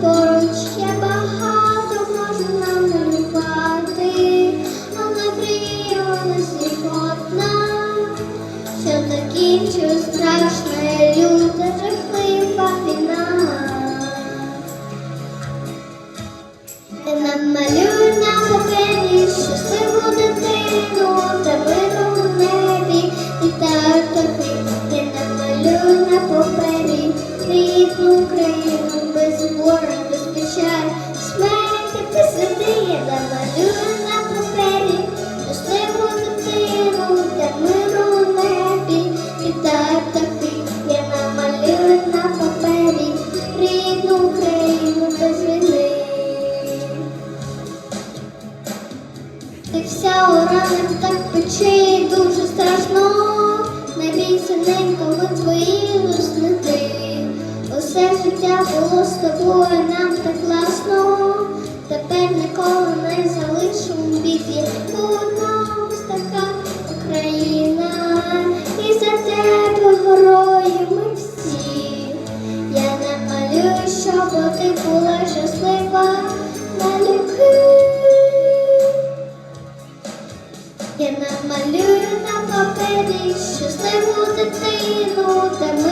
поруч, я багато можу намалювати, але у нас що закінчу страшна люта жахлива на папері щасливу дитину Ти вся у ранах так пече і дуже страшно. Не бійся, ненько, ми твої весни. Усе життя було з тобою, нам так класно. Тепер ніколи не залишу біді. Одна ось така Україна, і за тебе горою всі. Я намалюю, щоб ти була щаслива щасливу дитину, де ми.